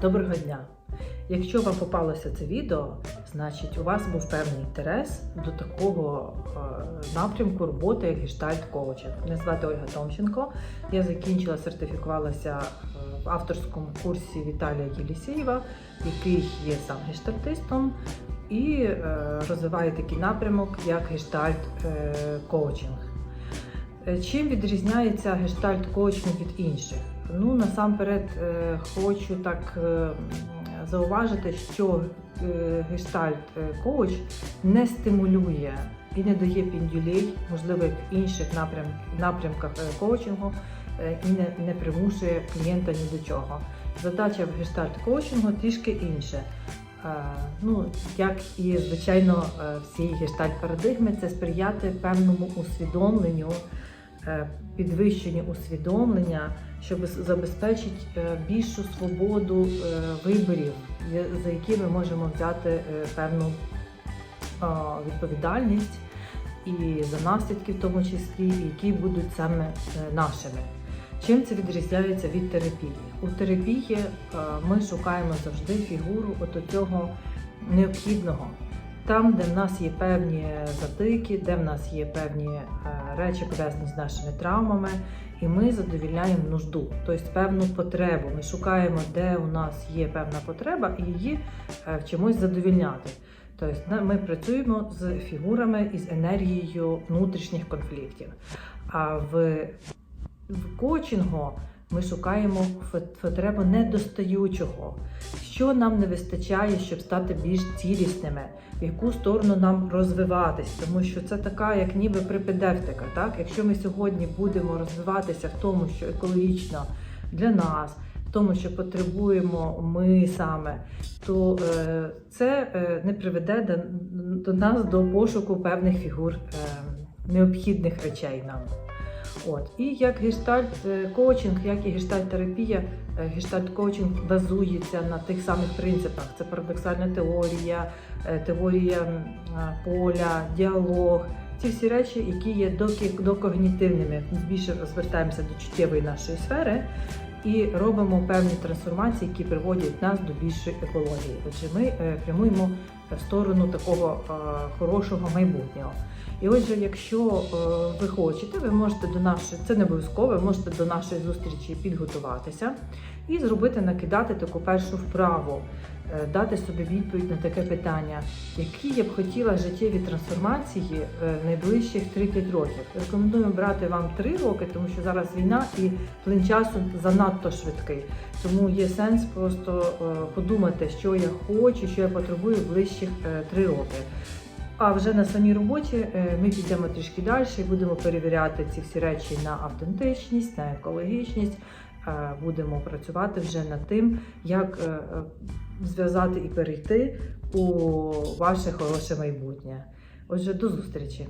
Доброго дня! Якщо вам попалося це відео, значить у вас був певний інтерес до такого е, напрямку роботи, як гештальт коучинг. Мене звати Ольга Томченко. Я закінчила, сертифікувалася е, в авторському курсі Віталія Єлісєєва, який є сам гештальтистом, і е, розвиває такий напрямок, як гештальт коучинг. Чим відрізняється гештальт коучинг від інших? Ну насамперед е, хочу так е, зауважити, що е, гештальт коуч не стимулює і не дає піндюлей, можливо, як в інших напрям, напрямках коучингу, і не, не примушує клієнта ні до чого. Задача в гештальт коучингу трішки інше. Е, Ну, як і звичайно, всій гештальт парадигми, це сприяти певному усвідомленню, е, підвищенню усвідомлення, щоб забезпечити е, більшу свободу е, виборів, за які ми можемо взяти певну відповідальність і за наслідки, в тому числі, які будуть саме нашими. Чим це відрізняється від терапії? У терапії ми шукаємо завжди фігуру от цього необхідного. Там, де в нас є певні затики, де в нас є певні е, речі пов'язані з нашими травмами, і ми задовільняємо нужду, тобто певну потребу. Ми шукаємо, де у нас є певна потреба, і її е, вчимось задовільняти. Тобто ми працюємо з фігурами і з енергією внутрішніх конфліктів. А в, в коучингу ми шукаємо потребу недостаючого, що нам не вистачає, щоб стати більш цілісними, в яку сторону нам розвиватись, тому що це така, як ніби припедевтика. Так? Якщо ми сьогодні будемо розвиватися в тому, що екологічно для нас, тому, що потребуємо ми саме, то е, це е, не приведе до, до нас до пошуку певних фігур е, необхідних речей нам. От. І як гештальт е, як і гештальт терапія, е, гештальт коучинг базується на тих самих принципах. Це парадоксальна теорія, е, теорія поля, діалог. Ці всі речі, які є докогнітивними, ми більше звертаємося до чуттєвої нашої сфери і робимо певні трансформації, які приводять нас до більшої екології. Отже, ми прямуємо в сторону такого е, хорошого майбутнього. І отже, якщо е, ви хочете, ви можете до нашої, це не обов'язково, ви можете до нашої зустрічі підготуватися і зробити, накидати таку першу вправу, е, дати собі відповідь на таке питання, які я б хотіла життєві трансформації е, найближчих 3-5 років. Рекомендую брати вам 3 роки, тому що зараз війна і плин часу занадто швидкий. Тому є сенс просто подумати, що я хочу, що я потребую в ближчих 3 роки. А вже на самій роботі е, ми підемо трішки далі і будемо перевіряти ці всі речі на автентичність, на екологічність. Е, Будемо працювати вже над тим, як е, е, зв'язати і перейти у ваше хороше майбутнє. Отже, до зустрічі!